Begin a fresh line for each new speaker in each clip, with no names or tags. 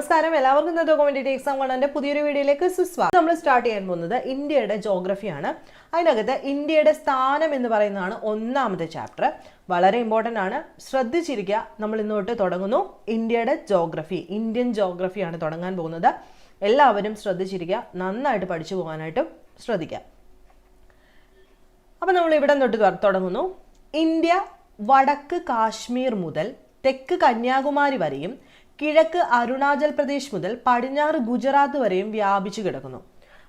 നമസ്കാരം. എല്ലാവർക്കും ഇന്നത്തെ കോമന്റേറ്റീവ് എക്സാം കാണാന്റെ പുതിയൊരു വീഡിയോയിലേക്ക് സുസ്വാഗതം. നമ്മൾ സ്റ്റാർട്ട് ചെയ്യാൻ പോകുന്നത് ഇന്ത്യയുടെ ജോഗ്രഫിയാണ് അതിനകത്ത് ഇന്ത്യയുടെ സ്ഥാനം എന്ന് പറയുന്നതാണ് ഒന്നാമത്തെ ചാപ്റ്റർ വളരെ ഇമ്പോർട്ടന്റ് ആണ്. ശ്രദ്ധിച്ചിരിക്കുക. നമ്മൾ ഇന്ന് തൊട്ട് തുടങ്ങുന്നു. ഇന്ത്യയുടെ ജോഗ്രഫി ഇന്ത്യൻ ജോഗ്രഫിയാണ് തുടങ്ങാൻ പോകുന്നത്. എല്ലാവരും ശ്രദ്ധിച്ചിരിക്കുക. നന്നായിട്ട് പഠിച്ചു പോകാനായിട്ടും ശ്രദ്ധിക്കുക. അപ്പം നമ്മൾ ഇവിടെ തൊട്ട് തുടങ്ങുന്നു. ഇന്ത്യ വടക്ക് കാശ്മീർ മുതൽ തെക്ക് കന്യാകുമാരി വരെയും കിഴക്ക് അരുണാചൽ പ്രദേശ് മുതൽ പടിഞ്ഞാറ് ഗുജറാത്ത് വരെയും വ്യാപിച്ചു കിടക്കുന്നു.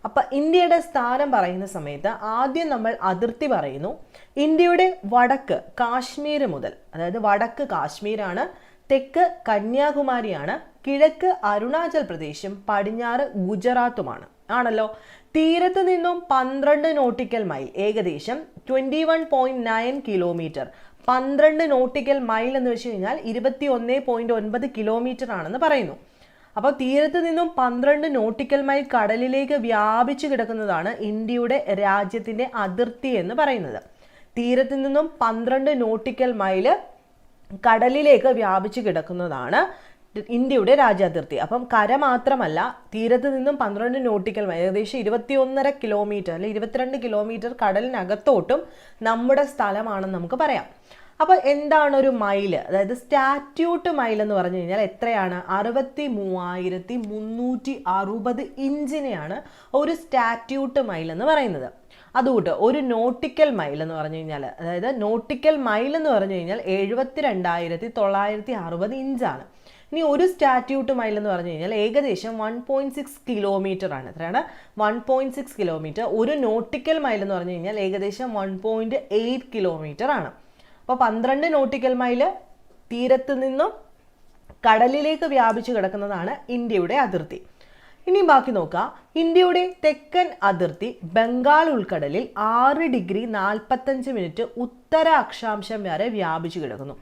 അപ്പം ഇന്ത്യയുടെ സ്ഥാനം പറയുന്ന സമയത്ത് ആദ്യം നമ്മൾ അതിർത്തി പറയുന്നു. ഇന്ത്യയുടെ വടക്ക് കാശ്മീർ മുതൽ അതായത് വടക്ക് കാശ്മീരാണ് തെക്ക് കന്യാകുമാരിയാണ് കിഴക്ക് അരുണാചൽ പ്രദേശും പടിഞ്ഞാറ് ഗുജറാത്തുമാണ്. ആണല്ലോ? തീരത്ത് നിന്നും പന്ത്രണ്ട് നോട്ടിക്കൽ മൈൽ ഏകദേശം twenty one point nine kilometre പന്ത്രണ്ട് നോട്ടിക്കൽ മൈൽ എന്ന് വെച്ച് കഴിഞ്ഞാൽ ഇരുപത്തി ഒന്ന് പോയിന്റ് ഒൻപത് കിലോമീറ്റർ ആണെന്ന് പറയുന്നു. അപ്പോൾ തീരത്ത് നിന്നും പന്ത്രണ്ട് നോട്ടിക്കൽ മൈൽ കടലിലേക്ക് വ്യാപിച്ചു കിടക്കുന്നതാണ് ഇന്ത്യയുടെ രാജ്യത്തിന്റെ അതിർത്തി എന്ന് പറയുന്നത്. തീരത്ത് നിന്നും പന്ത്രണ്ട് നോട്ടിക്കൽ മൈൽ കടലിലേക്ക് വ്യാപിച്ചു കിടക്കുന്നതാണ് ഇന്ത്യയുടെ രാജ്യാതിർത്തി. അപ്പം കര മാത്രമല്ല തീരത്ത് നിന്നും പന്ത്രണ്ട് നോട്ടിക്കൽ മൈൽ ഏകദേശം ഇരുപത്തിയൊന്നര കിലോമീറ്റർ അല്ലെങ്കിൽ ഇരുപത്തിരണ്ട് കിലോമീറ്റർ കടലിനകത്തോട്ടും നമ്മുടെ സ്ഥലമാണെന്ന് നമുക്ക് പറയാം. അപ്പോൾ എന്താണ് ഒരു മൈൽ അതായത് സ്റ്റാറ്റ്യൂട്ട് മൈൽ എന്ന് പറഞ്ഞു കഴിഞ്ഞാൽ എത്രയാണ്? അറുപത്തി മൂവായിരത്തി മുന്നൂറ്റി അറുപത് ഇഞ്ചിനെയാണ് ഒരു സ്റ്റാറ്റ്യൂട്ട് മൈൽ എന്ന് പറയുന്നത്. അതുകൂട്ട് ഒരു നോട്ടിക്കൽ മൈൽ എന്ന് പറഞ്ഞു കഴിഞ്ഞാൽ അതായത് നോട്ടിക്കൽ മൈൽ എന്ന് പറഞ്ഞു കഴിഞ്ഞാൽ എഴുപത്തി രണ്ടായിരത്തി തൊള്ളായിരത്തി അറുപത് ഇഞ്ചാണ്. ഇനി ഒരു സ്റ്റാറ്റ്യൂട്ട് മൈൽ എന്ന് പറഞ്ഞു കഴിഞ്ഞാൽ ഏകദേശം വൺ പോയിന്റ് സിക്സ് കിലോമീറ്റർ ആണ്. എത്രയാണ്? വൺ പോയിന്റ് സിക്സ് കിലോമീറ്റർ ഒരു നോട്ടിക്കൽ മൈൽ എന്ന് പറഞ്ഞു കഴിഞ്ഞാൽ ഏകദേശം വൺ പോയിന്റ് എയ്റ്റ് കിലോമീറ്റർ ആണ്. അപ്പോൾ പന്ത്രണ്ട് നോട്ടിക്കൽ മൈൽ തീരത്ത് നിന്നും കടലിലേക്ക് വ്യാപിച്ചു കിടക്കുന്നതാണ് ഇന്ത്യയുടെ അതിർത്തി. ഇനി ബാക്കി നോക്കാം. ഇന്ത്യയുടെ തെക്കൻ അതിർത്തി ബംഗാൾ ഉൾക്കടലിൽ ആറ് ഡിഗ്രി നാൽപ്പത്തഞ്ച് മിനിറ്റ് ഉത്തര അക്ഷാംശം വരെ വ്യാപിച്ചു കിടക്കുന്നു.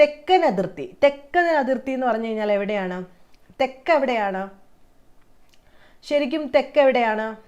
തെക്കൻ അതിർത്തി. തെക്കൻ അതിർത്തി എന്ന് പറഞ്ഞു കഴിഞ്ഞാൽ എവിടെയാണ്? തെക്ക് എവിടെയാണ്? ശരിക്കും തെക്ക് എവിടെയാണ്?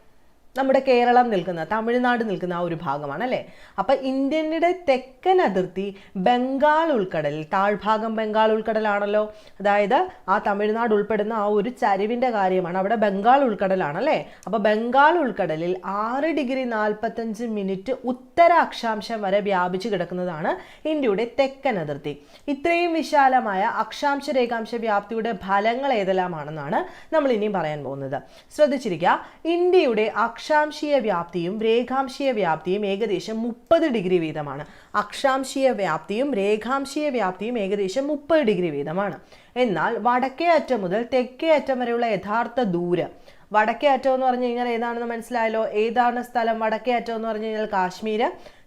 നമ്മുടെ കേരളം നിൽക്കുന്ന തമിഴ്നാട് നിൽക്കുന്ന ആ ഒരു ഭാഗമാണ് അല്ലേ? അപ്പൊ ഇന്ത്യയുടെ തെക്കൻ അതിർത്തി ബംഗാൾ ഉൾക്കടലിൽ താഴ്ഭാഗം ബംഗാൾ ഉൾക്കടലാണല്ലോ. അതായത് ആ തമിഴ്നാട് ഉൾപ്പെടുന്ന ആ ഒരു ചരിവിന്റെ കാര്യമാണ് അവിടെ ബംഗാൾ ഉൾക്കടലാണ് അല്ലേ? അപ്പൊ ബംഗാൾ ഉൾക്കടലിൽ ആറ് ഡിഗ്രി നാൽപ്പത്തഞ്ച് മിനിറ്റ് ഉത്തര അക്ഷാംശം വരെ വ്യാപിച്ചു കിടക്കുന്നതാണ് ഇന്ത്യയുടെ തെക്കൻ അതിർത്തി. ഇത്രയും വിശാലമായ അക്ഷാംശ രേഖാംശ വ്യാപ്തിയുടെ ഫലങ്ങൾ ഏതെല്ലാമാണെന്നാണ് നമ്മൾ ഇനിയും പറയാൻ പോകുന്നത്. ശ്രദ്ധിച്ചിരിക്കുക ഇന്ത്യയുടെ അക്ഷാംശീയ വ്യാപ്തിയും രേഖാംശീയ വ്യാപ്തിയും ഏകദേശം മുപ്പത് ഡിഗ്രി വീതമാണ്. അക്ഷാംശീയ വ്യാപ്തിയും രേഖാംശീയ വ്യാപ്തിയും ഏകദേശം മുപ്പത് ഡിഗ്രി വീതമാണ്. എന്നാൽ വടക്കേ അറ്റം മുതൽ തെക്കേ അറ്റം വരെയുള്ള യഥാർത്ഥ ദൂരം. വടക്കേ അറ്റം എന്ന് പറഞ്ഞു കഴിഞ്ഞാൽ ഏതാണെന്ന് മനസ്സിലായല്ലോ? ഏതാണ് സ്ഥലം? വടക്കേ അറ്റം എന്ന് പറഞ്ഞു കഴിഞ്ഞാൽ കാശ്മീർ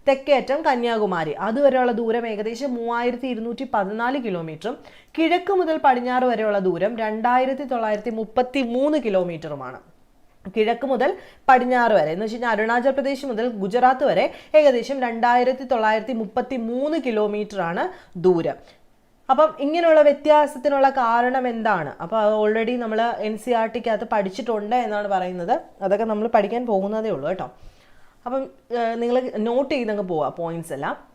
തെക്കേ അറ്റം കന്യാകുമാരി. അതുവരെയുള്ള ദൂരം ഏകദേശം മൂവായിരത്തി ഇരുന്നൂറ്റി പതിനാല് കിലോമീറ്ററും കിഴക്ക് മുതൽ പടിഞ്ഞാറ് വരെയുള്ള ദൂരം രണ്ടായിരത്തി തൊള്ളായിരത്തി മുപ്പത്തി മൂന്ന് കിലോമീറ്ററുമാണ്. കിഴക്ക് മുതൽ പടിഞ്ഞാറ് വരെ. എന്ന് വെച്ച് കഴിഞ്ഞാൽ അരുണാചൽ പ്രദേശ് മുതൽ ഗുജറാത്ത് വരെ ഏകദേശം രണ്ടായിരത്തി തൊള്ളായിരത്തി മുപ്പത്തി മൂന്ന് കിലോമീറ്റർ ആണ് ദൂരം. അപ്പം ഇങ്ങനെയുള്ള വ്യത്യാസത്തിനുള്ള കാരണം എന്താണ്? അപ്പോൾ അത് ഓൾറെഡി നമ്മൾ എൻ സി ആർ ടിക്കകത്ത് പഠിച്ചിട്ടുണ്ട് എന്നാണ് പറയുന്നത്. അതൊക്കെ നമ്മൾ പഠിക്കാൻ പോകുന്നതേ ഉള്ളൂ കേട്ടോ. അപ്പം നിങ്ങൾ നോട്ട് ചെയ്തങ്ങ് പോവുക പോയിന്റ്സ് എല്ലാം.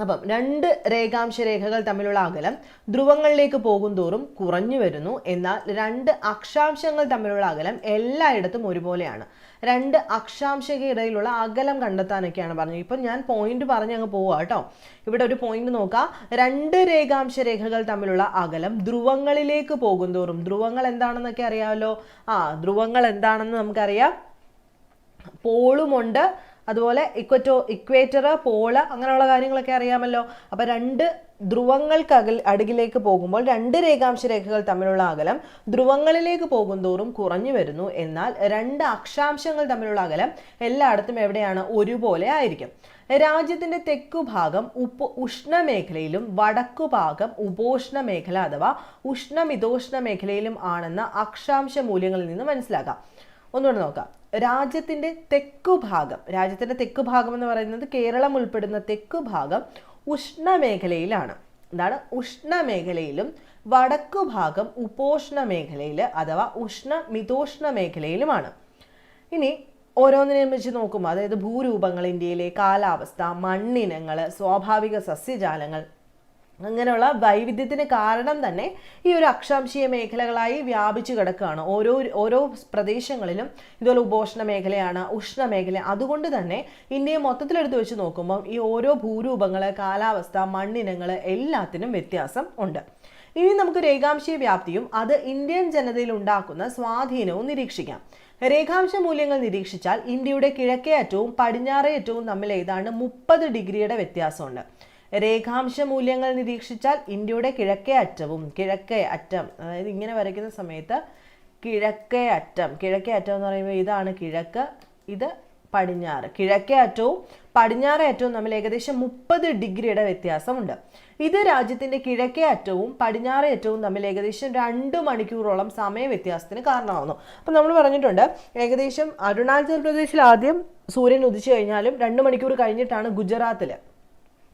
അപ്പം രണ്ട് രേഖാംശ രേഖകൾ തമ്മിലുള്ള അകലം ധ്രുവങ്ങളിലേക്ക് പോകുന്തോറും കുറഞ്ഞു വരുന്നു. എന്നാൽ രണ്ട് അക്ഷാംശങ്ങൾ തമ്മിലുള്ള അകലം എല്ലായിടത്തും ഒരുപോലെയാണ്. രണ്ട് അക്ഷാംശക്ക് ഇടയിലുള്ള അകലം കണ്ടെത്താനൊക്കെയാണ് പറഞ്ഞത്. ഇപ്പം ഞാൻ പോയിന്റ് പറഞ്ഞ് അങ്ങ് പോവുക കേട്ടോ. ഇവിടെ ഒരു പോയിന്റ് നോക്കാം. രണ്ട് രേഖാംശ രേഖകൾ തമ്മിലുള്ള അകലം ധ്രുവങ്ങളിലേക്ക് പോകുന്തോറും ധ്രുവങ്ങൾ എന്താണെന്നൊക്കെ അറിയാമല്ലോ ആ ധ്രുവങ്ങൾ എന്താണെന്ന് നമുക്കറിയാം. പോളുമുണ്ട് അതുപോലെ ഇക്വറ്റോ ഇക്വേറ്റർ പോൾ അങ്ങനെയുള്ള കാര്യങ്ങളൊക്കെ അറിയാമല്ലോ. അപ്പോൾ രണ്ട് ധ്രുവങ്ങൾക്ക് അകൽ അടുകിലേക്ക് പോകുമ്പോൾ രണ്ട് രേഖാംശ രേഖകൾ തമ്മിലുള്ള അകലം ധ്രുവങ്ങളിലേക്ക് പോകും തോറും കുറഞ്ഞു വരുന്നു. എന്നാൽ രണ്ട് അക്ഷാംശങ്ങൾ തമ്മിലുള്ള അകലം എല്ലായിടത്തും എവിടെയാണ്? ഒരുപോലെ ആയിരിക്കും. രാജ്യത്തിന്റെ തെക്കു ഭാഗം ഉപ്പ് ഉഷ്ണമേഖലയിലും വടക്കു ഭാഗം ഉപോഷ്ണ മേഖല അഥവാ ഉഷ്ണമിതോഷ്ണ മേഖലയിലും ആണെന്ന അക്ഷാംശ മൂല്യങ്ങളിൽ നിന്ന് മനസ്സിലാക്കാം. ഒന്നുകൂടെ നോക്കാം. രാജ്യത്തിന്റെ തെക്കു ഭാഗം രാജ്യത്തിന്റെ തെക്കു ഭാഗം എന്ന് പറയുന്നത് കേരളം ഉൾപ്പെടുന്ന തെക്കു ഭാഗം ഉഷ്ണമേഖലയിലാണ്. എന്താണ്? ഉഷ്ണമേഖലയിലും വടക്കു ഭാഗം ഉപോഷ്ണ മേഖലയിൽ അഥവാ ഉഷ്ണ മിതോഷ്ണ മേഖലയിലുമാണ് ഇനി ഓരോന്നിനെയും വെച്ച് നോക്കുമ്പോൾ അതായത് ഭൂരൂപങ്ങൾ ഇന്ത്യയിലെ കാലാവസ്ഥ മണ്ണിനങ്ങൾ സ്വാഭാവിക സസ്യജാലങ്ങൾ അങ്ങനെയുള്ള വൈവിധ്യത്തിന് കാരണം തന്നെ ഈ ഒരു അക്ഷാംശീയ മേഖലകളായി വ്യാപിച്ചു കിടക്കുകയാണ്. ഓരോ ഓരോ പ്രദേശങ്ങളിലും ഇതുപോലെ ഉപോഷ്ണ മേഖലയാണ് ഉഷ്ണ മേഖല. അതുകൊണ്ട് തന്നെ ഇന്ത്യയെ മൊത്തത്തിലെടുത്ത് വെച്ച് നോക്കുമ്പോൾ ഈ ഓരോ ഭൂരൂപങ്ങൾ കാലാവസ്ഥ മണ്ണിനങ്ങൾ എല്ലാത്തിനും വ്യത്യാസം ഉണ്ട്. ഇനി നമുക്ക് രേഖാംശീയ വ്യാപ്തിയും അത് ഇന്ത്യൻ ജനതയിൽ ഉണ്ടാക്കുന്ന സ്വാധീനവും നിരീക്ഷിക്കാം. രേഖാംശ മൂല്യങ്ങൾ നിരീക്ഷിച്ചാൽ ഇന്ത്യയുടെ കിഴക്കേ അറ്റവും പടിഞ്ഞാറേ അറ്റവും തമ്മിൽ ഏതാണ്ട് മുപ്പത് ഡിഗ്രിയുടെ വ്യത്യാസമുണ്ട്. രേഖാംശ മൂല്യങ്ങൾ നിരീക്ഷിച്ചാൽ ഇന്ത്യയുടെ കിഴക്കേ അറ്റവും കിഴക്കേ അറ്റം. അതായത് ഇങ്ങനെ വരയ്ക്കുന്ന സമയത്ത് കിഴക്കേ അറ്റം. കിഴക്കേ അറ്റം എന്ന് പറയുമ്പോൾ ഇതാണ് കിഴക്ക് ഇത് പടിഞ്ഞാറ്. കിഴക്കേ അറ്റവും പടിഞ്ഞാറേ അറ്റവും തമ്മിൽ ഏകദേശം മുപ്പത് ഡിഗ്രിയുടെ വ്യത്യാസമുണ്ട്. ഇത് രാജ്യത്തിന്റെ കിഴക്കേ അറ്റവും പടിഞ്ഞാറേ അറ്റവും തമ്മിൽ ഏകദേശം രണ്ട് മണിക്കൂറോളം സമയ വ്യത്യാസത്തിന് കാരണമാകുന്നു അപ്പം നമ്മൾ പറഞ്ഞിട്ടുണ്ട് ഏകദേശം അരുണാചൽ പ്രദേശിൽ ആദ്യം സൂര്യൻ ഉദിച്ചു കഴിഞ്ഞാലും രണ്ട് മണിക്കൂർ കഴിഞ്ഞിട്ടാണ് ഗുജറാത്തിൽ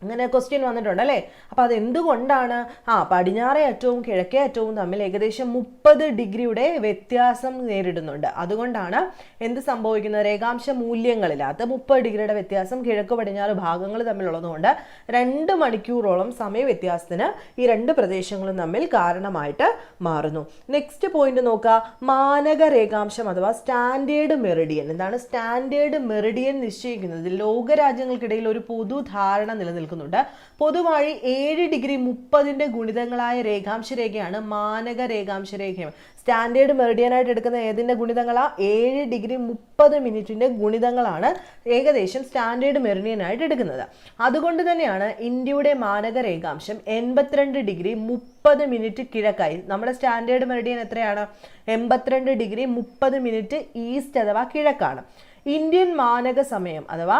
അങ്ങനെ ക്വസ്റ്റ്യൻ വന്നിട്ടുണ്ട് അല്ലേ? അപ്പോൾ അതെന്തുകൊണ്ടാണ്? ആ പടിഞ്ഞാറേ അറ്റവും കിഴക്കേ അറ്റവും തമ്മിൽ ഏകദേശം മുപ്പത് ഡിഗ്രിയുടെ വ്യത്യാസം നേരിടുന്നുണ്ട്. അതുകൊണ്ടാണ് എന്ത് സംഭവിക്കുന്നത്? രേഖാംശ മൂല്യങ്ങളില്ലാത്ത മുപ്പത് ഡിഗ്രിയുടെ വ്യത്യാസം കിഴക്ക് പടിഞ്ഞാറ് ഭാഗങ്ങൾ തമ്മിലുള്ളതുകൊണ്ട് രണ്ട് മണിക്കൂറോളം സമയ വ്യത്യാസത്തിന് ഈ രണ്ട് പ്രദേശങ്ങളും തമ്മിൽ കാരണമായിട്ട് മാറുന്നു. നെക്സ്റ്റ് പോയിന്റ് നോക്കുക മാനക രേഖാംശം അഥവാ സ്റ്റാൻഡേർഡ് മെറിഡിയൻ. എന്താണ് സ്റ്റാൻഡേർഡ് മെറിഡിയൻ നിശ്ചയിക്കുന്നത്? ലോകരാജ്യങ്ങൾക്കിടയിൽ ഒരു പൊതു ധാരണ നിലനിൽക്കുന്നു. നിൽക്കുന്നുണ്ട്. പൊതുവായി ഏഴ് ഡിഗ്രി മുപ്പതിന്റെ ഗുണിതങ്ങളായ രേഖാംശ രേഖയാണ് മാനക രേഖാംശ രേഖയും. സ്റ്റാൻഡേർഡ് മെറിഡിയനായിട്ട് എടുക്കുന്ന ഏതിന്റെ ഗുണിതങ്ങളാണ് ഏഴ് ഡിഗ്രി മുപ്പത് മിനിറ്റിന്റെ ഗുണിതങ്ങളാണ് ഏകദേശം സ്റ്റാൻഡേർഡ് മെറിഡിയനായിട്ട് എടുക്കുന്നത്. അതുകൊണ്ട് തന്നെയാണ് ഇന്ത്യയുടെ മാനക രേഖാംശം എൺപത്തിരണ്ട് ഡിഗ്രി മുപ്പത് മിനിറ്റ് കിഴക്കായി. നമ്മുടെ സ്റ്റാൻഡേർഡ് മെറിഡിയൻ എത്രയാണ്? എൺപത്തിരണ്ട് ഡിഗ്രി മുപ്പത് മിനിറ്റ് ഈസ്റ്റ് അഥവാ കിഴക്കാണ്. ഇന്ത്യൻ മാനക സമയം അഥവാ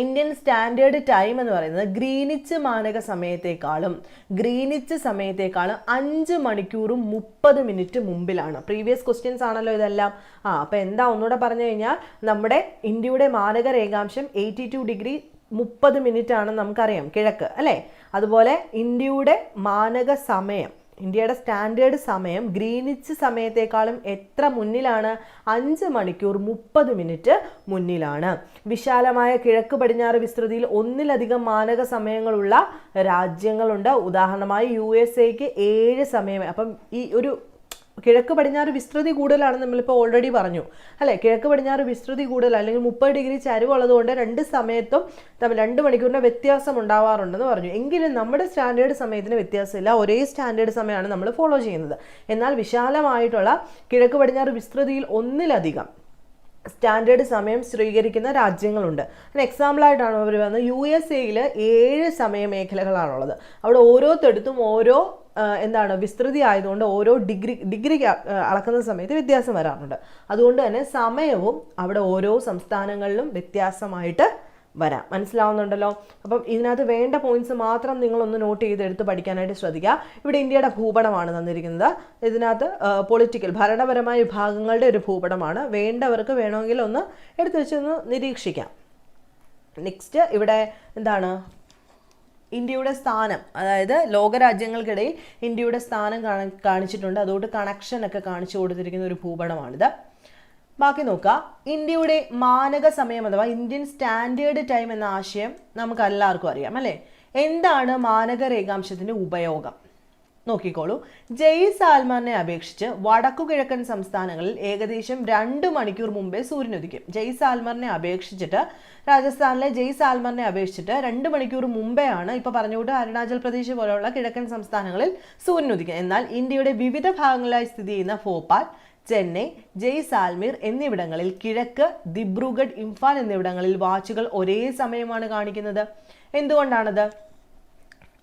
ഇന്ത്യൻ സ്റ്റാൻഡേർഡ് ടൈം എന്ന് പറയുന്നത് ഗ്രീനിച്ച് മാനക സമയത്തേക്കാളും ഗ്രീനിച്ച് സമയത്തേക്കാളും അഞ്ച് മണിക്കൂറും മുപ്പത് മിനിറ്റ് മുമ്പിലാണ്. പ്രീവിയസ് ക്വസ്റ്റ്യൻസ് ആണല്ലോ ഇതെല്ലാം. ആ അപ്പോൾ എന്താ ഒന്നുകൂടെ പറഞ്ഞു കഴിഞ്ഞാൽ നമ്മുടെ ഇന്ത്യയുടെ മാനക രേഖാംശം എയ്റ്റി ടു ഡിഗ്രി മുപ്പത് മിനിറ്റ് ആണെന്ന് നമുക്കറിയാം കിഴക്ക് അല്ലേ? അതുപോലെ ഇന്ത്യയുടെ മാനക സമയം ഇന്ത്യയുടെ സ്റ്റാൻഡേർഡ് സമയം ഗ്രീനിച്ച് സമയത്തേക്കാളും എത്ര മുന്നിലാണ്? അഞ്ച് മണിക്കൂർ മുപ്പത് മിനിറ്റ് മുന്നിലാണ്. വിശാലമായ കിഴക്ക് പടിഞ്ഞാറ് വിസ്തൃതിയിൽ ഒന്നിലധികം മാനക സമയങ്ങളുള്ള രാജ്യങ്ങളുണ്ട്. ഉദാഹരണമായി യു എസ് എക്ക് ഏഴ് സമയം അപ്പം ഈ ഒരു കിഴക്ക് പടിഞ്ഞാറ് വിസ്തൃതി കൂടുതലാണ് നമ്മളിപ്പോൾ ഓൾറെഡി പറഞ്ഞു. അല്ലേ? കിഴക്ക് പടിഞ്ഞാറ് വിസ്തൃതി കൂടുതൽ അല്ലെങ്കിൽ മുപ്പത് ഡിഗ്രി ചരിവുള്ളതുകൊണ്ട് രണ്ട് സമയത്തും തമ്മിൽ രണ്ട് മണിക്കൂറിന്റെ വ്യത്യാസം ഉണ്ടാവാറുണ്ടെന്ന് പറഞ്ഞു. എങ്കിലും നമ്മുടെ സ്റ്റാൻഡേർഡ് സമയത്തിന് വ്യത്യാസമില്ല. ഒരേ സ്റ്റാൻഡേർഡ് സമയമാണ് നമ്മൾ ഫോളോ ചെയ്യുന്നത്. എന്നാൽ വിശാലമായിട്ടുള്ള കിഴക്ക് പടിഞ്ഞാറ് വിസ്തൃതിയിൽ ഒന്നിലധികം സ്റ്റാൻഡേർഡ് സമയം സ്വീകരിക്കുന്ന രാജ്യങ്ങളുണ്ട്. അതിന് എക്സാമ്പിളായിട്ടാണ് അവർ വന്നത് യു എസ് എയിൽ ഏഴ് സമയ മേഖലകളാണുള്ളത് അവിടെ ഓരോ തെടുത്തും ഓരോ എന്താണ് വിസ്തൃതി ആയതുകൊണ്ട് ഓരോ ഡിഗ്രി ഡിഗ്രി അളക്കുന്ന സമയത്ത് വ്യത്യാസം വരാറുണ്ട്. അതുകൊണ്ട് തന്നെ സമയവും അവിടെ ഓരോ സംസ്ഥാനങ്ങളിലും വ്യത്യാസമായിട്ട് വരാം. മനസ്സിലാവുന്നുണ്ടല്ലോ? അപ്പം ഇതിനകത്ത് വേണ്ട പോയിന്റ്സ് മാത്രം നിങ്ങളൊന്ന് നോട്ട് ചെയ്ത് എടുത്ത് പഠിക്കാനായിട്ട് ശ്രദ്ധിക്കുക. ഇവിടെ ഇന്ത്യയുടെ ഭൂപടമാണ് തന്നിരിക്കുന്നത്. ഇതിനകത്ത് പൊളിറ്റിക്കൽ ഭരണപരമായ വിഭാഗങ്ങളുടെ ഒരു ഭൂപടമാണ്. വേണ്ടവർക്ക് വേണമെങ്കിൽ ഒന്ന് എടുത്തു വെച്ചൊന്ന് നിരീക്ഷിക്കാം. നെക്സ്റ്റ് ഇവിടെ എന്താണ് ഇന്ത്യയുടെ സ്ഥാനം അതായത് ലോകരാജ്യങ്ങൾക്കിടയിൽ ഇന്ത്യയുടെ സ്ഥാനം കാണിച്ചിട്ടുണ്ട്. അതുകൊണ്ട് കണക്ഷൻ ഒക്കെ കാണിച്ചു കൊടുത്തിരിക്കുന്ന ഒരു ഭൂപടമാണിത്. ബാക്കി നോക്കുക ഇന്ത്യയുടെ മാനക സമയം അഥവാ ഇന്ത്യൻ സ്റ്റാൻഡേർഡ് ടൈം എന്ന ആശയം നമുക്ക് എല്ലാവർക്കും അറിയാം അല്ലേ? എന്താണ് മാനക രേഖാംശത്തിന്റെ ഉപയോഗം? നോക്കിക്കോളൂ. ജയ് സാൽമാനെ അപേക്ഷിച്ച് വടക്കു കിഴക്കൻ സംസ്ഥാനങ്ങളിൽ ഏകദേശം രണ്ട് മണിക്കൂർ മുമ്പേ സൂര്യൻ ഉദിക്കും. ജയ് സാൽമറിനെ അപേക്ഷിച്ചിട്ട് രാജസ്ഥാനിലെ ജയ് സാൽമറിനെ അപേക്ഷിച്ചിട്ട് രണ്ട് മണിക്കൂർ മുമ്പേ ആണ് ഇപ്പൊ പറഞ്ഞുകൊണ്ട് അരുണാചൽ പ്രദേശ് പോലെയുള്ള കിഴക്കൻ സംസ്ഥാനങ്ങളിൽ സൂര്യൻ ഉദിക്കും. എന്നാൽ ഇന്ത്യയുടെ വിവിധ ഭാഗങ്ങളിലായി സ്ഥിതി ചെയ്യുന്ന ഭോപ്പാൽ ചെന്നൈ ജയ് സാൽമീർ എന്നിവിടങ്ങളിൽ കിഴക്ക് ദിബ്രുഗഡ് ഇംഫാൽ എന്നിവിടങ്ങളിൽ വാച്ചുകൾ ഒരേ സമയമാണ് കാണിക്കുന്നത്. എന്തുകൊണ്ടാണത്?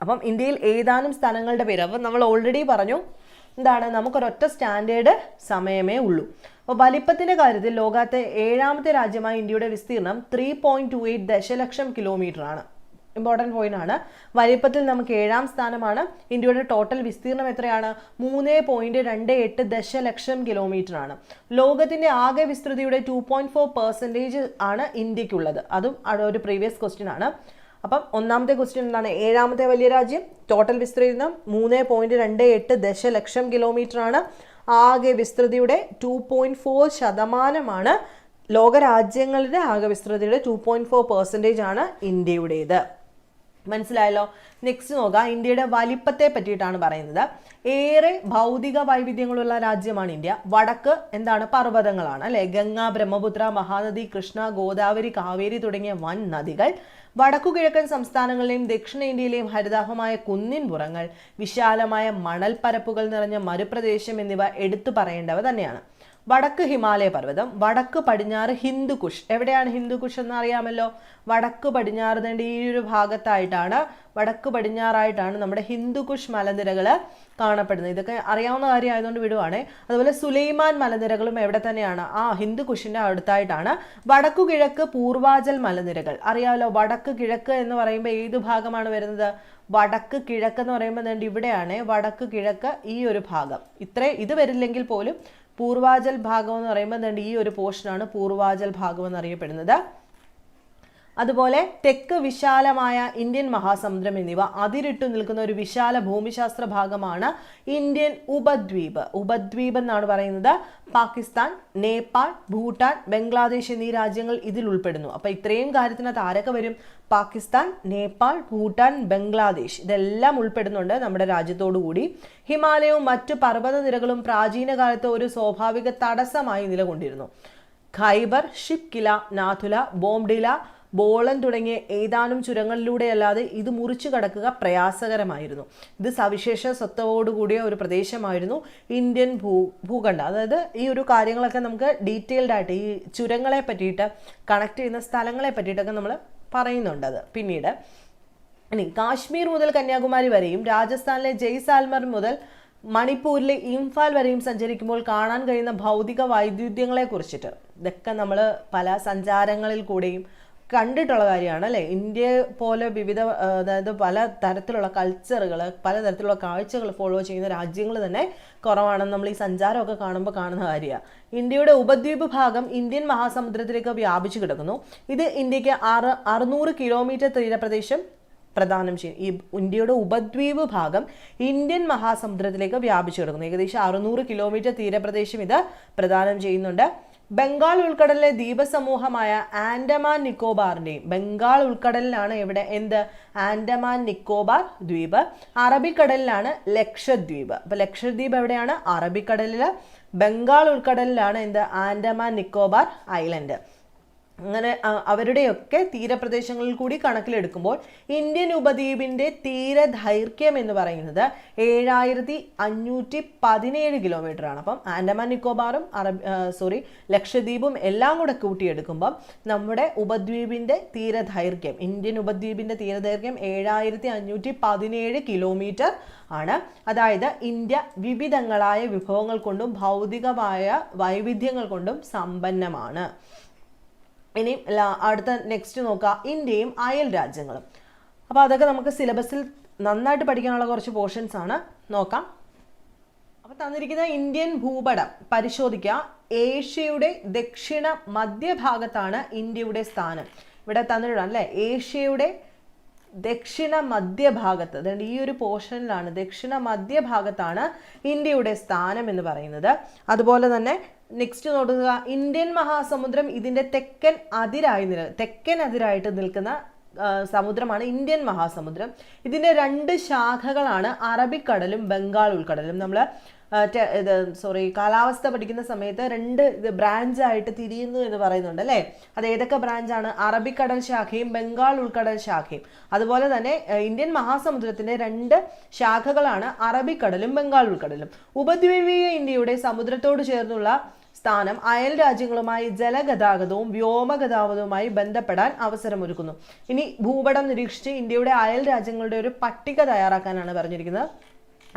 അപ്പം ഇന്ത്യയിൽ ഏതാനും സ്ഥലങ്ങളുടെ പേര്. അപ്പം നമ്മൾ ഓൾറെഡി പറഞ്ഞു എന്താണ് നമുക്കൊരൊറ്റ സ്റ്റാൻഡേർഡ് സമയമേ ഉള്ളൂ. അപ്പോൾ വലിപ്പത്തിന്റെ കാര്യത്തിൽ ലോകത്തെ ഏഴാമത്തെ രാജ്യമായ ഇന്ത്യയുടെ വിസ്തീർണം ത്രീ പോയിന്റ് ടു എയ്റ്റ് ദശലക്ഷം കിലോമീറ്റർ ആണ്. ഇമ്പോർട്ടന്റ് പോയിന്റ് ആണ്. വലിപ്പത്തിൽ നമുക്ക് ഏഴാം സ്ഥാനമാണ്. ഇന്ത്യയുടെ ടോട്ടൽ വിസ്തീർണം എത്രയാണ്? മൂന്ന് പോയിന്റ് രണ്ട് എട്ട് ദശലക്ഷം കിലോമീറ്റർ ആണ്. ലോകത്തിന്റെ ആകെ വിസ്തൃതിയുടെ ടു പോയിന്റ് ഫോർ പെർസെന്റേജ് ആണ് ഇന്ത്യക്കുള്ളത്. അതും ഒരു പ്രീവിയസ് ക്വസ്റ്റ്യൻ ആണ്. അപ്പം ഒന്നാമത്തെ ക്വസ്റ്റ്യൻ എന്താണ്? ഏഴാമത്തെ വലിയ രാജ്യം ടോട്ടൽ വിസ്തീർണം മൂന്ന് പോയിന്റ് രണ്ട് എട്ട് ദശലക്ഷം കിലോമീറ്റർ ആണ്. ആകെ വിസ്തൃതിയുടെ ടു പോയിന്റ് ഫോർ ശതമാനമാണ്. ലോകരാജ്യങ്ങളുടെ ആകെ വിസ്തൃതിയുടെ ടു പോയിന്റ് ഫോർ പെർസെന്റേജ് ആണ് ഇന്ത്യയുടേത്. മനസ്സിലായല്ലോ? നെക്സ്റ്റ് നോക്കുക ഇന്ത്യയുടെ വലിപ്പത്തെ പറ്റിയിട്ടാണ് പറയുന്നത്. ഏറെ ഭൗതിക വൈവിധ്യങ്ങളുള്ള രാജ്യമാണ് ഇന്ത്യ. വടക്ക് എന്താണ്? പർവതങ്ങളാണ്. അല്ലെ? ഗംഗ ബ്രഹ്മപുത്ര മഹാനദി കൃഷ്ണ ഗോദാവരി കാവേരി തുടങ്ങിയ വൻ നദികൾ. വടക്കു കിഴക്കൻ സംസ്ഥാനങ്ങളിലെയും ദക്ഷിണേന്ത്യയിലെയും ഹരിതാഭമായ കുന്നിൻ പുറങ്ങൾ വിശാലമായ മണൽപ്പരപ്പുകൾ നിറഞ്ഞ മരുപ്രദേശം എന്നിവ എടുത്തു പറയേണ്ടവ തന്നെയാണ്. വടക്ക് ഹിമാലയ പർവതം വടക്ക് പടിഞ്ഞാറ് ഹിന്ദുകുഷ് എവിടെയാണ് ഹിന്ദുകുഷ് എന്ന് അറിയാമല്ലോ? വടക്ക് പടിഞ്ഞാറ് തന്നെ ഈ ഒരു ഭാഗത്തായിട്ടാണ് വടക്ക് പടിഞ്ഞാറായിട്ടാണ് നമ്മുടെ ഹിന്ദുകുഷ് മലനിരകൾ കാണപ്പെടുന്നത്. ഇതൊക്കെ അറിയാവുന്ന കാര്യമായതുകൊണ്ട് വിടുവാണേ. അതുപോലെ സുലൈമാൻ മലനിരകളും എവിടെ തന്നെയാണ്? ആ ഹിന്ദുകുഷിന്റെ അടുത്തായിട്ടാണ്. വടക്കു കിഴക്ക് പൂർവാചൽ മലനിരകൾ. അറിയാമല്ലോ വടക്ക് കിഴക്ക് എന്ന് പറയുമ്പോൾ ഏത് ഭാഗമാണ് വരുന്നത്? വടക്ക് കിഴക്ക് എന്ന് പറയുമ്പോൾ ഇവിടെയാണ് വടക്ക് കിഴക്ക് ഈ ഒരു ഭാഗം. ഇത്രേ ഇത് വരില്ലെങ്കിൽ പോലും പൂർവാചൽ ഭാഗം എന്ന് പറയുമ്പോൾ ഈ ഒരു പോർഷനാണ് പൂർവാചൽ ഭാഗം എന്നറിയപ്പെടുന്നത്. അതുപോലെ തെക്ക് വിശാലമായ ഇന്ത്യൻ മഹാസമുദ്രം എന്നിവ അതിരിട്ടു നിൽക്കുന്ന ഒരു വിശാല ഭൂമിശാസ്ത്ര ഭാഗമാണ് ഇന്ത്യൻ ഉപദ്വീപ്. ഉപദ്വീപ് എന്നാണ് പറയുന്നത്. പാകിസ്ഥാൻ നേപ്പാൾ ഭൂട്ടാൻ ബംഗ്ലാദേശ് എന്നീ രാജ്യങ്ങൾ ഇതിൽ ഉൾപ്പെടുന്നു. അപ്പൊ ഇത്രയും കാര്യത്തിനകത്ത് ആരൊക്കെ വരും? പാകിസ്ഥാൻ നേപ്പാൾ ഭൂട്ടാൻ ബംഗ്ലാദേശ് ഇതെല്ലാം ഉൾപ്പെടുന്നുണ്ട് നമ്മുടെ രാജ്യത്തോടു കൂടി. ഹിമാലയവും മറ്റു പർവത നിരകളും പ്രാചീന കാലത്ത് ഒരു സ്വാഭാവിക തടസ്സമായി നിലകൊണ്ടിരുന്നു. ഖൈബർ ഷിപ്കില നാഥുല ബോംഡില ബോളൻ തുടങ്ങിയ ഏതാനും ചുരങ്ങളിലൂടെയല്ലാതെ ഇത് മുറിച്ചു കടക്കുക പ്രയാസകരമായിരുന്നു. ഇത് സവിശേഷ സ്വത്തോടുകൂടിയ ഒരു പ്രദേശമായിരുന്നു ഇന്ത്യൻ ഭൂ ഭൂഖണ്ഡം. അതായത് ഈ ഒരു കാര്യങ്ങളൊക്കെ നമുക്ക് ഡീറ്റെയിൽഡ് ആയിട്ട് ഈ ചുരങ്ങളെ പറ്റിയിട്ട് കണക്ട് ചെയ്യുന്ന സ്ഥലങ്ങളെ പറ്റിയിട്ടൊക്കെ നമ്മൾ പറയുന്നുണ്ട് അത്. പിന്നീട് ഇനി കാശ്മീർ മുതൽ കന്യാകുമാരി വരെയും രാജസ്ഥാനിലെ ജയ്സാൽമർ മുതൽ മണിപ്പൂരിലെ ഇംഫാൽ വരെയും സഞ്ചരിക്കുമ്പോൾ കാണാൻ കഴിയുന്ന ഭൗതിക വൈദ്യുദ്യങ്ങളെ കുറിച്ചിട്ട്. ഇതൊക്കെ നമ്മൾ പല സഞ്ചാരങ്ങളിൽ കൂടെയും കണ്ടിട്ടുള്ള കാര്യമാണ് അല്ലേ? ഇന്ത്യ പോലെ വിവിധ അതായത് പല തരത്തിലുള്ള കൾച്ചറുകൾ പല തരത്തിലുള്ള കാഴ്ചകൾ ഫോളോ ചെയ്യുന്ന രാജ്യങ്ങൾ തന്നെ കുറവാണെന്ന് നമ്മൾ ഈ സഞ്ചാരമൊക്കെ കാണുമ്പോൾ കാണുന്ന കാര്യമാണ് ഇന്ത്യയുടെ ഉപദ്വീപ് ഭാഗം ഇന്ത്യൻ മഹാസമുദ്രത്തിലേക്ക് വ്യാപിച്ചു കിടക്കുന്നു. ഇത് ഇന്ത്യയ്ക്ക് ആറ് അറുന്നൂറ് കിലോമീറ്റർ തീരപ്രദേശം പ്രദാനം ചെയ്യും. ഈ ഇന്ത്യയുടെ ഉപദ്വീപ് ഭാഗം ഇന്ത്യൻ മഹാസമുദ്രത്തിലേക്ക് വ്യാപിച്ചു കിടക്കുന്നു. ഏകദേശം അറുന്നൂറ് കിലോമീറ്റർ തീരപ്രദേശം ഇത് പ്രദാനം ചെയ്യുന്നുണ്ട്. ബംഗാൾ ഉൾക്കടലിലെ ദ്വീപസമൂഹമായ ആൻഡമാൻ നിക്കോബാറിന്റെയും ബംഗാൾ ഉൾക്കടലിലാണ് ഇവിടെ എന്ത്? ആൻഡമാൻ നിക്കോബാർ ദ്വീപ്. അറബിക്കടലിലാണ് ലക്ഷദ്വീപ്. അപ്പോൾ ലക്ഷദ്വീപ് എവിടെയാണ്? അറബിക്കടലിൽ ബംഗാൾ ഉൾക്കടലിലാണ് എന്ത്? ആൻഡമാൻ നിക്കോബാർ ഐലൻഡ്. അങ്ങനെ അവരുടെയൊക്കെ തീരപ്രദേശങ്ങളിൽ കൂടി കണക്കിലെടുക്കുമ്പോൾ ഇന്ത്യൻ ഉപദ്വീപിന്റെ തീരദൈർഘ്യം എന്ന് പറയുന്നത് ഏഴായിരത്തി അഞ്ഞൂറ്റി പതിനേഴ് കിലോമീറ്റർ ആണ് അപ്പം ആൻഡമാൻ നിക്കോബാറും അറബ് സോറി ലക്ഷദ്വീപും എല്ലാം കൂടെ കൂട്ടിയെടുക്കുമ്പം നമ്മുടെ ഉപദ്വീപിന്റെ തീരദൈർഘ്യം ഇന്ത്യൻ ഉപദ്വീപിന്റെ തീരദൈർഘ്യം ഏഴായിരത്തി അഞ്ഞൂറ്റി പതിനേഴ് കിലോമീറ്റർ ആണ്. അതായത് ഇന്ത്യ വിവിധങ്ങളായ വിഭവങ്ങൾ കൊണ്ടും ഭൗതികമായ വൈവിധ്യങ്ങൾ കൊണ്ടും സമ്പന്നമാണ്. ഇനി അടുത്ത നെക്സ്റ്റ് നോക്കുക ഇന്ത്യയും അയൽ രാജ്യങ്ങളും. അപ്പോൾ അതൊക്കെ നമുക്ക് സിലബസിൽ നന്നായിട്ട് പഠിക്കാനുള്ള കുറച്ച് പോർഷൻസ് ആണ്. നോക്കാം. അപ്പോൾ തന്നിരിക്കുന്ന ഇന്ത്യൻ ഭൂപടം പരിശോധിക്കുക ഏഷ്യയുടെ ദക്ഷിണ മധ്യഭാഗത്താണ് ഇന്ത്യയുടെ സ്ഥാനം. ഇവിടെ തന്നിട്ടുണ്ട് അല്ലേ? ഏഷ്യയുടെ ദക്ഷിണ മധ്യഭാഗത്ത് അതായത് ഈ ഒരു പോർഷനിലാണ് ദക്ഷിണ മധ്യഭാഗത്താണ് ഇന്ത്യയുടെ സ്ഥാനം എന്ന് പറയുന്നത്. അതുപോലെ തന്നെ നെക്സ്റ്റ് നോക്കുക. ഇന്ത്യൻ മഹാസമുദ്രം ഇതിന്റെ തെക്കൻ അതിരായി നില തെക്കൻ അതിരായിട്ട് നിൽക്കുന്ന സമുദ്രമാണ് ഇന്ത്യൻ മഹാസമുദ്രം. ഇതിന്റെ രണ്ട് ശാഖകളാണ് അറബിക്കടലും ബംഗാൾ ഉൾക്കടലും. നമ്മൾ ഇത് സോറി കാലാവസ്ഥ പഠിക്കുന്ന സമയത്ത് രണ്ട് ഇത് ബ്രാഞ്ചായിട്ട് തിരിയുന്നു എന്ന് പറയുന്നുണ്ട് അല്ലേ? അത് ഏതൊക്കെ ബ്രാഞ്ചാണ് അറബിക്കടൽ ശാഖയും ബംഗാൾ ഉൾക്കടൽ ശാഖയും. അതുപോലെ തന്നെ ഇന്ത്യൻ മഹാസമുദ്രത്തിന്റെ രണ്ട് ശാഖകളാണ് അറബിക്കടലും ബംഗാൾ ഉൾക്കടലും. ഉപദ്വീപീയ ഇന്ത്യയുടെ സമുദ്രത്തോട് ചേർന്നുള്ള സ്ഥാനം അയൽ രാജ്യങ്ങളുമായി ജലഗതാഗതവും വ്യോമഗതാഗതവുമായി ബന്ധപ്പെടാൻ അവസരമൊരുക്കുന്നു. ഇനി ഭൂപടം നിരീക്ഷിച്ച് ഇന്ത്യയുടെ അയൽ രാജ്യങ്ങളുടെ ഒരു പട്ടിക തയ്യാറാക്കാനാണ് പറഞ്ഞിരിക്കുന്നത്.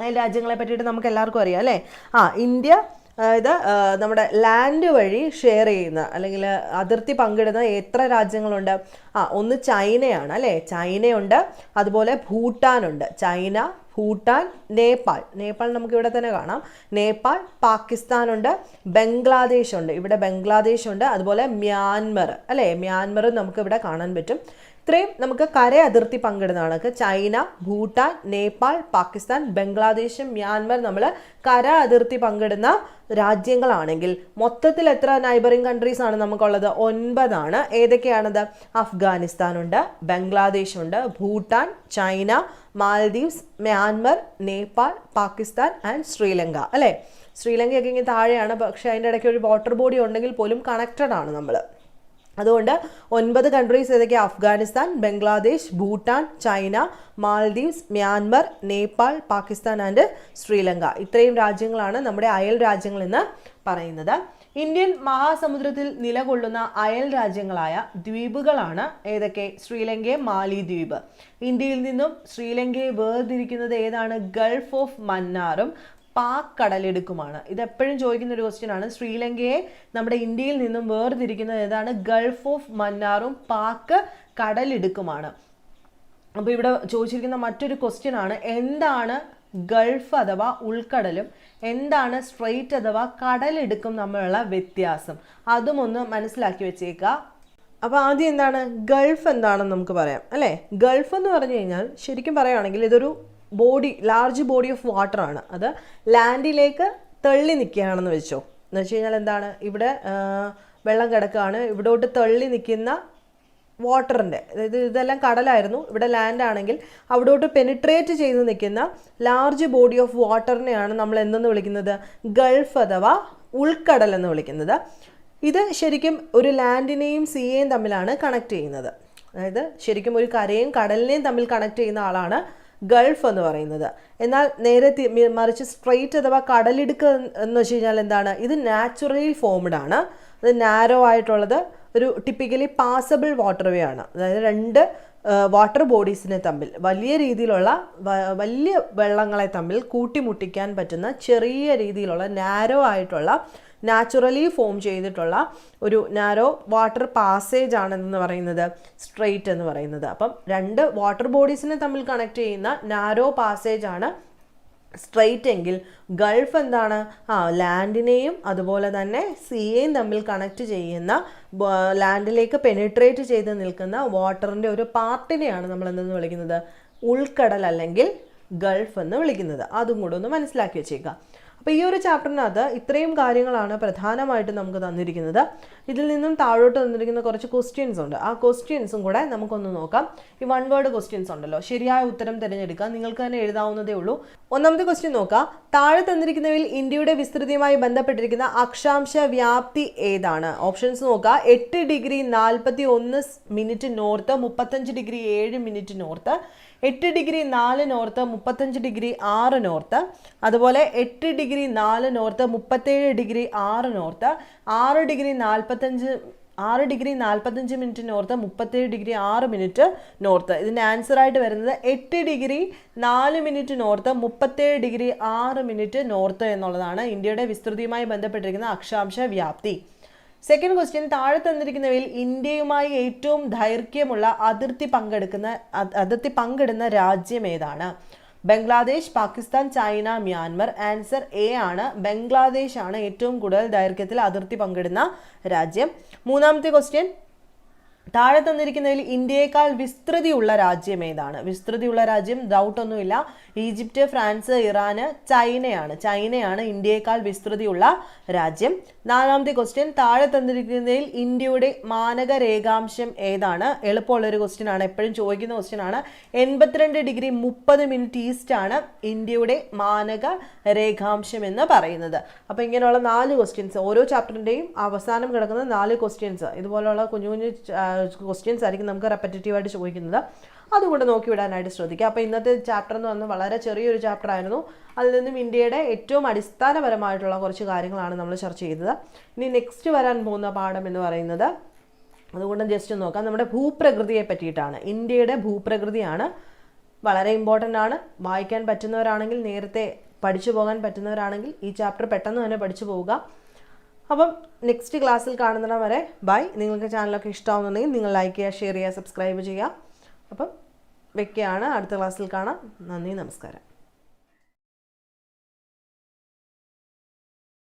അയൽ രാജ്യങ്ങളെ പറ്റിയിട്ട് നമുക്ക് എല്ലാവർക്കും അറിയാം അല്ലേ? ആ ഇന്ത്യ അതായത് നമ്മുടെ ലാൻഡ് വഴി ഷെയർ ചെയ്യുന്ന അല്ലെങ്കിൽ അതിർത്തി പങ്കിടുന്ന എത്ര രാജ്യങ്ങളുണ്ട്? ആ ഒന്ന് ചൈനയാണ് അല്ലേ? ചൈനയുണ്ട് അതുപോലെ ഭൂട്ടാനുണ്ട്. ചൈന ഭൂട്ടാൻ നേപ്പാൾ. നേപ്പാൾ നമുക്ക് ഇവിടെ തന്നെ കാണാം. നേപ്പാൾ പാകിസ്ഥാനുണ്ട് ബംഗ്ലാദേശ് ഉണ്ട് ഇവിടെ ബംഗ്ലാദേശ് ഉണ്ട് അതുപോലെ മ്യാൻമർ. അല്ലേ? മ്യാൻമറും നമുക്ക് ഇവിടെ കാണാൻ പറ്റും. ഇത്രയും നമുക്ക് കര അതിർത്തി പങ്കിടുന്നതാണ് ചൈന ഭൂട്ടാൻ നേപ്പാൾ പാകിസ്ഥാൻ ബംഗ്ലാദേശ് മ്യാൻമർ നമ്മൾ കര അതിർത്തി പങ്കിടുന്ന രാജ്യങ്ങളാണെങ്കിൽ മൊത്തത്തിൽ എത്ര നൈബറിംഗ് കൺട്രീസ് ആണ് നമുക്കുള്ളത്? ഒൻപതാണ്. ഏതൊക്കെയാണത്? അഫ്ഗാനിസ്ഥാൻ ഉണ്ട് ബംഗ്ലാദേശ് ഉണ്ട് Bhutan China Maldives Myanmar Nepal Pakistan and Sri Lanka. അല്ലേ? ശ്രീലങ്കയൊക്കെ ഇങ്ങനെ താഴെയാണ്. പക്ഷേ അതിന്റെ ഇടയ്ക്ക് ഒരു വാട്ടർ ബോഡി ഉണ്ടെങ്കിൽ പോലും കണക്റ്റഡ് ആണ് നമ്മൾ അതുകൊണ്ട് ഒൻപത് കൺട്രീസ് ഏതൊക്കെ? Afghanistan Bangladesh Bhutan China Maldives Myanmar Nepal Pakistan and Sri Lanka. ഇത്രയും രാജ്യങ്ങളാണ് നമ്മുടെ അയൽ രാജ്യങ്ങൾ എന്ന് പറയുന്നത്. ഇന്ത്യൻ മഹാസമുദ്രത്തിൽ നിലകൊള്ളുന്ന അയൽ രാജ്യങ്ങളായ ദ്വീപുകളാണ് ഏതൊക്കെ? ശ്രീലങ്കയെ മാലി ദ്വീപ് ഇന്ത്യയിൽ നിന്നും ശ്രീലങ്കയെ വേർതിരിക്കുന്നത് ഏതാണ്? ഗൾഫ് ഓഫ് മന്നാറും പാക് കടലെടുക്കുമാണ് ഇത് എപ്പോഴും ചോദിക്കുന്ന ഒരു ക്വസ്റ്റ്യൻ ആണ്. ശ്രീലങ്കയെ നമ്മുടെ ഇന്ത്യയിൽ നിന്നും വേർതിരിക്കുന്നത് ഏതാണ്? ഗൾഫ് ഓഫ് മന്നാറും പാക് കടലിടുക്കുമാണ് അപ്പോൾ ഇവിടെ ചോദിച്ചിരിക്കുന്ന മറ്റൊരു ക്വസ്റ്റ്യൻ ആണ്. എന്താണ് ഗൾഫ് അഥവാ ഉൾക്കടലും? എന്താണ് സ്ട്രെയിറ്റ് അഥവാ കടലിടുക്കും തമ്മിലുള്ള വ്യത്യാസം? അതും ഒന്ന് മനസ്സിലാക്കി വെച്ചേക്കുക അപ്പോൾ ആദ്യം എന്താണ്? ഗൾഫ് എന്താണെന്ന് നമുക്ക് പറയാം. അല്ലേ? ഗൾഫ് എന്ന് പറഞ്ഞു കഴിഞ്ഞാൽ ശരിക്കും പറയുകയാണെങ്കിൽ ഇതൊരു ബോഡി ലാർജ് ബോഡി ഓഫ് വാട്ടറാണ് അത് ലാൻഡിലേക്ക് തള്ളി നിൽക്കുകയാണെന്ന് വെച്ചോ. എന്ന് വെച്ച് കഴിഞ്ഞാൽ എന്താണ്? ഇവിടെ വെള്ളം കിടക്കുകയാണ്. ഇവിടോട്ട് തള്ളി നിൽക്കുന്ന വാട്ടറിന്റെ അതായത് ഇതെല്ലാം കടലായിരുന്നു. ഇവിടെ ലാൻഡ് ആണെങ്കിൽ അവിടോട്ട് പെനിട്രേറ്റ് ചെയ്ത് നിൽക്കുന്ന ലാർജ് ബോഡി ഓഫ് വാട്ടറിനെയാണ് നമ്മൾ എന്തെന്ന് വിളിക്കുന്നത്? ഗൾഫ് അഥവാ ഉൾക്കടൽ എന്ന് വിളിക്കുന്നത്. ഇത് ശരിക്കും ഒരു ലാൻഡിനെയും സീയെയും തമ്മിലാണ് കണക്ട് ചെയ്യുന്നത്. അതായത് ശരിക്കും ഒരു കരയും കടലിനെയും തമ്മിൽ കണക്ട് ചെയ്യുന്ന ആളാണ് ഗൾഫ് എന്ന് പറയുന്നത്. എന്നാൽ നേരെ മറിച്ച് സ്ട്രെയിറ്റ് അഥവാ കടലിടുക്ക് എന്ന് വെച്ച് കഴിഞ്ഞാൽ എന്താണ്? ഇത് നാച്ചുറലി ഫോംഡ് ആണ്. അത് നാരോ ആയിട്ടുള്ളത് ഒരു ടിപ്പിക്കലി പാസബിൾ വാട്ടർ വേ ആണ്. അതായത് രണ്ട് വാട്ടർ ബോഡീസിനെ തമ്മിൽ വലിയ രീതിയിലുള്ള വലിയ വെള്ളങ്ങളെ തമ്മിൽ കൂട്ടിമുട്ടിക്കാൻ പറ്റുന്ന ചെറിയ രീതിയിലുള്ള നാരോ ആയിട്ടുള്ള നാച്ചുറലി ഫോം ചെയ്തിട്ടുള്ള ഒരു നാരോ വാട്ടർ പാസേജ് ആണെന്ന് പറയുന്നത് സ്ട്രെയിറ്റ് എന്ന് പറയുന്നത്. അപ്പം രണ്ട് വാട്ടർ ബോഡീസിനെ തമ്മിൽ കണക്ട് ചെയ്യുന്ന നാരോ പാസേജ് ആണ് സ്ട്രെയിറ്റ് എങ്കിൽ ഗൾഫ് എന്താണ്? ആ ലാൻഡിനെയും അതുപോലെ തന്നെ സീയെയും തമ്മിൽ കണക്ട് ചെയ്യുന്ന ലാൻഡിലേക്ക് പെനിട്രേറ്റ് ചെയ്ത് നിൽക്കുന്ന വാട്ടറിന്റെ ഒരു പാർട്ടിനെയാണ് നമ്മൾ എന്തെന്ന് വിളിക്കുന്നത്? ഉൾക്കടൽ അല്ലെങ്കിൽ ഗൾഫ് എന്ന് വിളിക്കുന്നത്. അതും കൂടെ ഒന്ന് മനസ്സിലാക്കി വെച്ചേക്കുക അപ്പോൾ ഈ ഒരു ചാപ്റ്ററിനകത്ത് ഇത്രയും കാര്യങ്ങളാണ് പ്രധാനമായിട്ട് നമുക്ക് തന്നിരിക്കുന്നത്. ഇതിൽ നിന്നും താഴോട്ട് തന്നിരിക്കുന്ന കുറച്ച് ക്വസ്റ്റ്യൻസ് ഉണ്ട്. ആ ക്വസ്റ്റ്യൻസും കൂടെ നമുക്കൊന്ന് നോക്കാം. ഈ വൺ വേർഡ് ക്വസ്റ്റ്യൻസ് ഉണ്ടല്ലോ. ശരിയായ ഉത്തരം തിരഞ്ഞെടുക്കുക. നിങ്ങൾക്ക് തന്നെ എഴുതാവുന്നതേ ഉള്ളൂ. ഒന്നാമത്തെ ക്വസ്റ്റ്യൻ നോക്കാം താഴെ തന്നിരിക്കുന്നവയിൽ ഇന്ത്യയുടെ വിസ്തൃതിയുമായി ബന്ധപ്പെട്ടിരിക്കുന്ന അക്ഷാംശ വ്യാപ്തി ഏതാണ്? ഓപ്ഷൻസ് നോക്കുക. എട്ട് ഡിഗ്രി നാൽപ്പത്തി ഒന്ന് മിനിറ്റ് നോർത്ത് മുപ്പത്തഞ്ച് ഡിഗ്രി ഏഴ് മിനിറ്റ് നോർത്ത് എട്ട് ഡിഗ്രി നാല് നോർത്ത് മുപ്പത്തഞ്ച് ഡിഗ്രി ആറ് നോർത്ത്. അതുപോലെ എട്ട് ഡിഗ്രി നാല് നോർത്ത് മുപ്പത്തേഴ് ഡിഗ്രി ആറ് നോർത്ത്. ആറ് ഡിഗ്രി നാൽപ്പത്തഞ്ച് ആറ് ഡിഗ്രി നാൽപ്പത്തഞ്ച് മിനിറ്റ് നോർത്ത് മുപ്പത്തേഴ് ഡിഗ്രി ആറ് മിനിറ്റ് നോർത്ത്. ഇതിന്റെ ആൻസർ ആയിട്ട് വരുന്നത് എട്ട് ഡിഗ്രി നാല് മിനിറ്റ് നോർത്ത് മുപ്പത്തേഴ് ഡിഗ്രി ആറ് മിനിറ്റ് നോർത്ത് എന്നുള്ളതാണ് ഇന്ത്യയുടെ വിസ്തൃതിയുമായി ബന്ധപ്പെട്ടിരിക്കുന്ന അക്ഷാംശ വ്യാപ്തി. സെക്കൻഡ് ക്വസ്റ്റ്യൻ താഴെ തന്നിരിക്കുന്നവയിൽ ഇന്ത്യയുമായി ഏറ്റവും ദൈർഘ്യമുള്ള അതിർത്തി പങ്കെടുക്കുന്ന അതിർത്തി പങ്കിടുന്ന രാജ്യം ഏതാണ്? Bangladesh Pakistan China Myanmar. Answer A ആണ്. ബംഗ്ലാദേശ് ആണ് ഏറ്റവും കൂടുതൽ ദൈർഘ്യത്തിൽ അതിർത്തി പങ്കിടുന്ന രാജ്യം. മൂന്നാമത്തെ ക്വസ്റ്റ്യൻ താഴെ തന്നിരിക്കുന്നതിൽ ഇന്ത്യയേക്കാൾ വിസ്തൃതിയുള്ള രാജ്യം ഏതാണ്? വിസ്തൃതിയുള്ള രാജ്യം ഡൗട്ടൊന്നുമില്ല ഈജിപ്റ്റ് ഫ്രാൻസ് ഇറാന് ചൈനയാണ്. ചൈനയാണ് ഇന്ത്യയേക്കാൾ വിസ്തൃതിയുള്ള രാജ്യം. നാലാമത്തെ ക്വസ്റ്റ്യൻ താഴെ തന്നിരിക്കുന്നതിൽ ഇന്ത്യയുടെ മാനക രേഖാംശം ഏതാണ് എളുപ്പമുള്ളൊരു ക്വസ്റ്റ്യൻ ആണ്. എപ്പോഴും ചോദിക്കുന്ന ക്വസ്റ്റ്യൻ ആണ്. എൺപത്തിരണ്ട് ഡിഗ്രി മുപ്പത് മിനിറ്റ് ഈസ്റ്റ് ആണ് ഇന്ത്യയുടെ മാനക രേഖാംശം എന്ന് പറയുന്നത്. അപ്പോൾ ഇങ്ങനെയുള്ള നാല് ക്വസ്റ്റ്യൻസ് ഓരോ ചാപ്റ്ററിന്റെയും അവസാനം കിടക്കുന്ന നാല് ക്വസ്റ്റ്യൻസ് ഇതുപോലെയുള്ള കുഞ്ഞു കുഞ്ഞു ക്വസ്റ്റ്യൻസ് ആയിരിക്കും നമുക്ക് റെപ്പറ്റേറ്റീവായിട്ട് ചോദിക്കുന്നത്. അതുകൊണ്ട് നോക്കി വിടാനായിട്ട് ശ്രദ്ധിക്കുക. അപ്പോൾ ഇന്നത്തെ ചാപ്റ്റർ എന്ന് പറഞ്ഞാൽ വളരെ ചെറിയൊരു ചാപ്റ്റർ ആയിരുന്നു. അതിൽ നിന്നും ഇന്ത്യയുടെ ഏറ്റവും അടിസ്ഥാനപരമായിട്ടുള്ള കുറച്ച് കാര്യങ്ങളാണ് നമ്മൾ ചർച്ച ചെയ്തത്. ഇനി നെക്സ്റ്റ് വരാൻ പോകുന്ന പാഠം എന്ന് പറയുന്നത് അതുകൊണ്ട് ജസ്റ്റ് നോക്കാം. നമ്മുടെ ഭൂപ്രകൃതിയെ പറ്റിയിട്ടാണ്. ഇന്ത്യയുടെ ഭൂപ്രകൃതിയാണ് വളരെ ഇമ്പോർട്ടന്റ് ആണ്. വായിക്കാൻ പറ്റുന്നവരാണെങ്കിൽ നേരത്തെ പഠിച്ചു പോകാൻ പറ്റുന്നവരാണെങ്കിൽ ഈ ചാപ്റ്റർ പെട്ടെന്ന് തന്നെ പഠിച്ചു പോവുക. അപ്പം നെക്സ്റ്റ് ക്ലാസ്സിൽ കാണുന്നിടം വരെ ബൈ നിങ്ങൾക്ക് ചാനലൊക്കെ ഇഷ്ടമാവുന്നുണ്ടെങ്കിൽ നിങ്ങൾ ലൈക്ക് ചെയ്യുക ഷെയർ ചെയ്യുക സബ്സ്ക്രൈബ് ചെയ്യുക. അപ്പം വെക്കുകയാണ് അടുത്ത ക്ലാസ്സിൽ കാണാം. നന്ദി നമസ്കാരം.